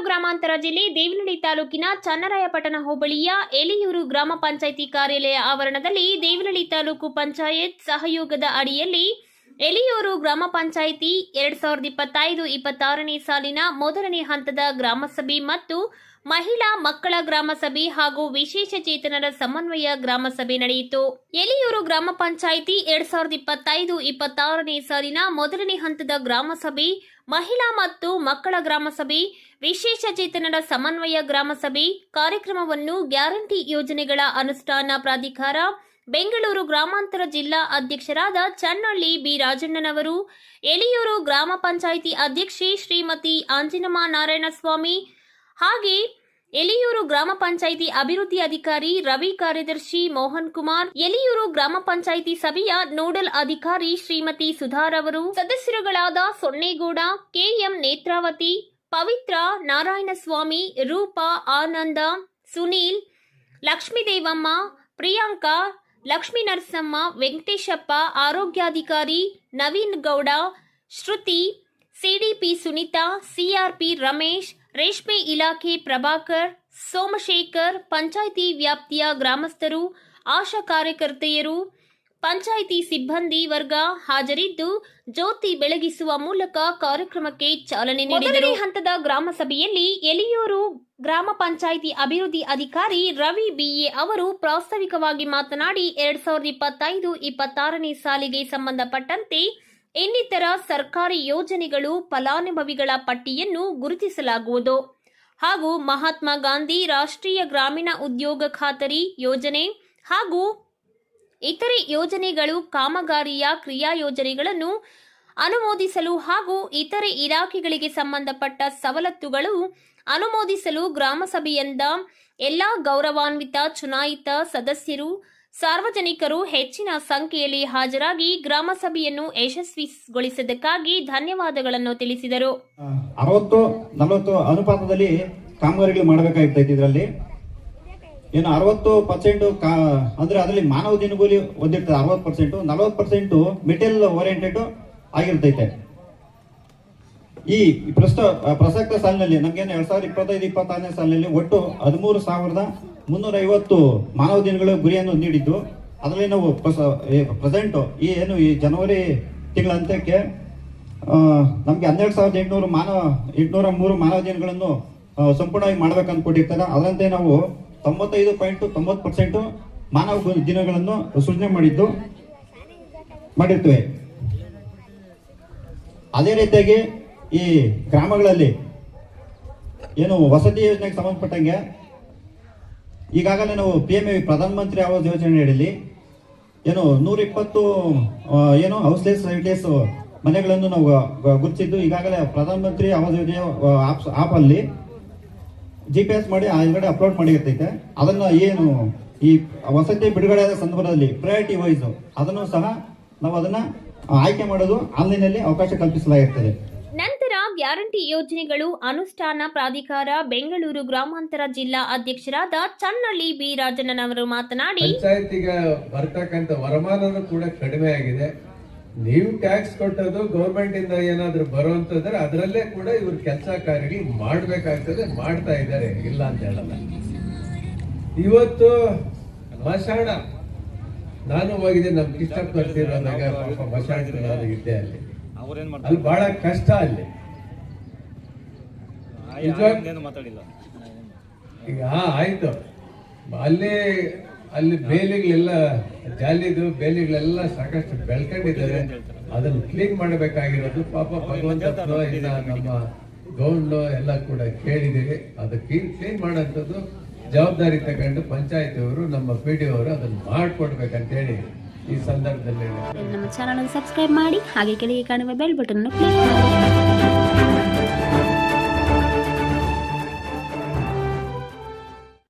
ಬೆಂಗಳೂರು ಗ್ರಾಮಾಂತರ ಜಿಲ್ಲೆ ದೇವನಹಳ್ಳಿ ತಾಲೂಕಿನ ಚನ್ನರಾಯಪಟ್ಟಣ ಹೋಬಳಿಯ ಎಲಿಯೂರು ಗ್ರಾಮ ಪಂಚಾಯಿತಿ ಕಾರ್ಯಾಲಯ ಆವರಣದಲ್ಲಿ ದೇವನಹಳ್ಳಿ ತಾಲೂಕು ಪಂಚಾಯತ್ ಸಹಯೋಗದ ಅಡಿಯಲ್ಲಿ ಎಲಿಯೂರು ಗ್ರಾಮ ಪಂಚಾಯಿತಿ ಎರಡ್ ಸಾವಿರದ ಇಪ್ಪತ್ತೈದು, ಇಪ್ಪತ್ತಾರನೇ ಸಾಲಿನ ಮೊದಲನೇ ಹಂತದ ಗ್ರಾಮಸಭೆ ಮತ್ತು ಮಹಿಳಾ ಮಕ್ಕಳ ಗ್ರಾಮಸಭೆ ಹಾಗೂ ವಿಶೇಷ ಚೇತನರ ಸಮನ್ವಯ ಗ್ರಾಮಸಭೆ ನಡೆಯಿತು. ಎಲಿಯೂರು ಗ್ರಾಮ ಪಂಚಾಯಿತಿ ಎರಡ್ ಸಾವಿರದ ಇಪ್ಪತ್ತೈದು ಇಪ್ಪತ್ತಾರನೇ ಸಾಲಿನ ಮೊದಲನೇ ಹಂತದ ಗ್ರಾಮಸಭೆ ಮಹಿಳಾ ಮತ್ತು ಮಕ್ಕಳ ಗ್ರಾಮಸಭೆ ವಿಶೇಷ ಚೇತನರ ಸಮನ್ವಯ ಗ್ರಾಮಸಭೆ ಕಾರ್ಯಕ್ರಮವನ್ನು ಗ್ಯಾರಂಟಿ ಯೋಜನೆಗಳ ಅನುಷ್ಠಾನ ಪ್ರಾಧಿಕಾರ, ಬೆಂಗಳೂರು ಗ್ರಾಮಾಂತರ ಜಿಲ್ಲಾ ಅಧ್ಯಕ್ಷರಾದ ಚನ್ನಳ್ಳಿ ಬಿ. ರಾಜಣ್ಣನವರು, ಎಲಿಯೂರು ಗ್ರಾಮ ಪಂಚಾಯಿತಿ ಅಧ್ಯಕ್ಷೆ ಶ್ರೀಮತಿ ಆಂಜಿನಮ್ಮ ನಾರಾಯಣಸ್ವಾಮಿ ಹಾಗೆ ಎಲಿಯೂರು ಗ್ರಾಮ ಪಂಚಾಯಿತಿ ಅಭಿವೃದ್ಧಿ ಅಧಿಕಾರಿ ರವಿ ಕಾರ್ಯದರ್ಶಿ ಮೋಹನ್ ಕುಮಾರ್, ಎಲಿಯೂರು ಗ್ರಾಮ ಪಂಚಾಯಿತಿ ಸಭೆಯ ನೋಡಲ್ ಅಧಿಕಾರಿ ಶ್ರೀಮತಿ ಸುಧಾರ್ ಅವರು, ಸದಸ್ಯರುಗಳಾದ ಸೊನ್ನೇಗೌಡ, ಕೆಎಂ ನೇತ್ರಾವತಿ, ಪವಿತ್ರ ನಾರಾಯಣಸ್ವಾಮಿ, ರೂಪಾ ಆನಂದ, ಸುನೀಲ್, ಲಕ್ಷ್ಮೀದೇವಮ್ಮ, ಪ್ರಿಯಾಂಕಾ, ಲಕ್ಷ್ಮೀ ನರಸಮ್ಮ, ವೆಂಕಟೇಶಪ್ಪ, ಆರೋಗ್ಯಾಧಿಕಾರಿ ನವೀನ್ ಗೌಡ, ಶ್ರುತಿ, ಸಿಡಿಪಿ ಸುನೀತಾ, ಸಿಆರ್ಪಿ ರಮೇಶ್ ರೇಷ್ಮೆ ಇಲಾಖೆ ಪ್ರಭಾಕರ್ ಸೋಮಶೇಖರ್ ಪಂಚಾಯಿತಿ ವ್ಯಾಪ್ತಿಯ ಗ್ರಾಮಸ್ಥರು ಆಶಾ ಕಾರ್ಯಕರ್ತೆಯರು ಪಂಚಾಯಿತಿ ಸಿಬ್ಬಂದಿ ವರ್ಗ ಹಾಜರಿದ್ದು ಜ್ಯೋತಿ ಬೆಳಗಿಸುವ ಮೂಲಕ ಕಾರ್ಯಕ್ರಮಕ್ಕೆ ಚಾಲನೆ ನೀಡಿದರು. ಹಂತದ ಗ್ರಾಮ ಸಭೆಯಲ್ಲಿ ಎಲಿಯೂರು ಗ್ರಾಮ ಪಂಚಾಯಿತಿ ಅಭಿವೃದ್ಧಿ ಅಧಿಕಾರಿ ರವಿ ಬಿಎ ಅವರು ಪ್ರಾಸ್ತಾವಿಕವಾಗಿ ಮಾತನಾಡಿ ಎರಡ್ ಸಾವಿರದ ಇಪ್ಪತ್ತೈದು ಇಪ್ಪತ್ತಾರನೇ ಸಾಲಿಗೆ ಸಂಬಂಧಪಟ್ಟಂತೆ ಇನ್ನಿತರ ಸರ್ಕಾರಿ ಯೋಜನೆಗಳು ಫಲಾನುಭವಿಗಳ ಪಟ್ಟಿಯನ್ನು ಗುರುತಿಸಲಾಗುವುದು. ಹಾಗೂ ಮಹಾತ್ಮ ಗಾಂಧಿ ರಾಷ್ಟ್ರೀಯ ಗ್ರಾಮೀಣ ಉದ್ಯೋಗ ಖಾತರಿ ಯೋಜನೆ ಹಾಗೂ ಇತರೆ ಯೋಜನೆಗಳು ಕಾಮಗಾರಿಯ ಕ್ರಿಯಾ ಯೋಜನೆಗಳನ್ನು ಅನುಮೋದಿಸಲು ಹಾಗೂ ಇತರೆ ಇಲಾಖೆಗಳಿಗೆ ಸಂಬಂಧಪಟ್ಟ ಸವಲತ್ತುಗಳು ಅನುಮೋದಿಸಲು ಗ್ರಾಮಸಭೆಯಿಂದ ಎಲ್ಲಾ ಗೌರವಾನ್ವಿತ ಚುನಾಯಿತ ಸದಸ್ಯರು ಸಾರ್ವಜನಿಕರು ಹೆಚ್ಚಿನ ಸಂಖ್ಯೆಯಲ್ಲಿ ಹಾಜರಾಗಿ ಗ್ರಾಮ ಸಭೆಯನ್ನು ಯಶಸ್ವಿಗೊಳಿಸಿದ್ದಕ್ಕಾಗಿ ಧನ್ಯವಾದಗಳನ್ನು ತಿಳಿಸಿದರು. ಅರವತ್ತು, ನಲವತ್ತು ಅನುಪಾತದಲ್ಲಿ ಕಾಮಗಾರಿಗಳು ಮಾಡಬೇಕಾಗಿತ್ತು ಇದರಲ್ಲಿ. ಏನು ಅರವತ್ತು ಪರ್ಸೆಂಟ್ ಅಂದ್ರೆ ಅದರಲ್ಲಿ ಮಾನವ ದಿನಗೂಲಿ ಹೊಂದಿರ್ತದೆ ಅರವತ್ತು ಪರ್ಸೆಂಟ್. ನಲವತ್ತು ಪರ್ಸೆಂಟ್ ಮೆಟೀರಿಯಲ್ ಓರಿಯೆಂಟೆಡ್ ಆಗಿರ್ತೈತೆ. ಈ ಪ್ರಸ್ತ ಪ್ರಸಕ್ತ ಸಾಲಿನಲ್ಲಿ ನಮ್ಗೇನು ಎರಡ್ ಸಾವಿರದ ಇಪ್ಪತ್ತೈದು, ಇಪ್ಪತ್ತಾರನೇ ಸಾಲಿನಲ್ಲಿ ಒಟ್ಟು ಹದಿಮೂರು ಸಾವಿರದ ಮುನ್ನೂರ ಐವತ್ತು ಮಾನವ ದಿನಗಳ ಗುರಿಯನ್ನು ನೀಡಿದ್ದು. ಅದರಲ್ಲಿ ನಾವು ಪ್ರೆಸೆಂಟ್ ಈ ಏನು ಈ ಜನವರಿ ತಿಂಗಳ ಅಂತ್ಯಕ್ಕೆ ನಮಗೆ ಹನ್ನೆರಡು ಸಾವಿರದ ಎಂಟುನೂರು ಮಾನವ ಎಂಟುನೂರ ಮೂರು ಮಾನವ ದಿನಗಳನ್ನು ಸಂಪೂರ್ಣವಾಗಿ ಮಾಡ್ಬೇಕಂತ ಕೊಟ್ಟಿರ್ತಾರೆ. ಅದರಂತೆ ನಾವು ತೊಂಬತ್ತೈದು ಪಾಯಿಂಟ್ ತೊಂಬತ್ತು ಪರ್ಸೆಂಟ್ ಮಾನವ ದಿನಗಳನ್ನು ಸೃಜನೆ ಮಾಡಿದ್ದು ಮಾಡಿರ್ತೇವೆ. ಅದೇ ರೀತಿಯಾಗಿ ಈ ಗ್ರಾಮಗಳಲ್ಲಿ ಏನು ವಸತಿ ಯೋಜನೆಗೆ ಸಂಬಂಧಪಟ್ಟಂಗೆ ಈಗಾಗಲೇ ನಾವು ಪಿ ಎಂ ಎ ಪ್ರಧಾನಮಂತ್ರಿ ಆವಾಸ್ ಯೋಜನೆ ಅಡಿಯಲ್ಲಿ ಏನು ನೂರ ಇಪ್ಪತ್ತು ಆ, ಏನು ಹೌಸ್ಲೆಸ್ ಸೈಟ್ಲೆಸ್ ಮನೆಗಳನ್ನು ನಾವು ಗುರುತಿಸಿದ್ದು. ಈಗಾಗಲೇ ಪ್ರಧಾನಮಂತ್ರಿ ಆವಾಸ್ ಯೋಜನೆ ಆಪ್ ಆ್ಯಪಲ್ಲಿ ಜಿ ಪಿ ಎಸ್ ಮಾಡಿ ಹಿಂದ್ಗಡೆ ಅಪ್ಲೋಡ್ ಮಾಡಿರ್ತೈತೆ. ಅದನ್ನು ಏನು ಈ ವಸತಿ ಬಿಡುಗಡೆ ಆದ ಸಂದರ್ಭದಲ್ಲಿ ಪ್ರಯಾರಿಟಿ ವೈಸು ಅದನ್ನು ಸಹ ನಾವು ಅದನ್ನು ಆಯ್ಕೆ ಮಾಡೋದು ಆನ್ಲೈನಲ್ಲಿ ಅವಕಾಶ ಕಲ್ಪಿಸಲಾಗಿರ್ತದೆ. ಗ್ಯಾರಂಟಿ ಯೋಜನೆಗಳು ಅನುಷ್ಠಾನ ಪ್ರಾಧಿಕಾರ ಬೆಂಗಳೂರು ಗ್ರಾಮಾಂತರ ಜಿಲ್ಲಾ ಅಧ್ಯಕ್ಷರಾದ ಚನ್ನಳ್ಳಿ ಬಿ ರಾಜಣ್ಣನವರು ಮಾತನಾಡಿ ಪಂಚಾಯತಿಗೆ ಬರ್ತಕ್ಕಂಥ ವರಮಾನ ಕೂಡ ಕಡಿಮೆ ಆಗಿದೆ. ನೀವು ಟ್ಯಾಕ್ಸ್ ಕೊಟ್ಟದು ಗೌರ್ಮೆಂಟ್ ಇಂದ ಏನಾದ್ರೂ ಬರುವಂತಂದ್ರೆ ಅದರಲ್ಲೇ ಕೂಡ ಇವ್ರ ಕೆಲಸ ಕಾರ್ಯಗಳು ಮಾಡ್ಬೇಕಾಗ್ತದೆ ಮಾಡ್ತಾ ಇದ್ದಾರೆ. ಇಲ್ಲ ಅಂತ ಹೇಳಲ್ಲ. ಇವತ್ತು ಮಶಾಣ ನಾನು ಹೋಗಿದ್ದೆ ನಮ್ಗೆ ಇಷ್ಟ ಬರ್ತಿರೋದಾಗ ನಾನು ಇದ್ದೆ ಅಲ್ಲಿ. ಅವ್ರೇನ್ ಅಲ್ಲಿ ಬಹಳ ಕಷ್ಟ ಅಲ್ಲಿ. ಮಾತಾಡಿಲ್ಲ. ಈಗ ಹಾ, ಆಯ್ತು. ಅಲ್ಲಿ ಅಲ್ಲಿ ಬೇಲಿಗಳೆಲ್ಲ ಜಾಲಿದು ಬೇಲಿಗಳೆಲ್ಲ ಸಾಕಷ್ಟು ಬೆಳ್ಕೊಂಡಿದ್ದಾರೆ. ಅದನ್ನ ಕ್ಲೀನ್ ಮಾಡಬೇಕಾಗಿರೋದು ಪಾಪ ಭಗವಂತ ಇಲ್ಲ ನಮ್ಮ ಗೌಂಡ್ ಎಲ್ಲ ಕೂಡ ಕೇಳಿದ್ದೀವಿ ಅದಕ್ಕೆ ಕ್ಲೀನ್ ಕ್ಲೀನ್ ಮಾಡೋಂಥದ್ದು ಜವಾಬ್ದಾರಿ ತಗೊಂಡು ಪಂಚಾಯತಿಯವರು ನಮ್ಮ ಪಿ ಡಿ ಅವರು ಅದನ್ನ ಮಾಡ್ಕೊಡ್ಬೇಕಂತ ಹೇಳಿ ಈ ಸಂದರ್ಭದಲ್ಲಿ ನಮ್ಮ ಚಾನಲ್ ಸಬ್ಸ್ಕ್ರೈಬ್ ಮಾಡಿ ಹಾಗೆ ಕೆಳಗೆ ಕಾಣುವ ಬೆಲ್ ಬಟನ್ ಕ್ಲಿಕ್ ಮಾಡಿ.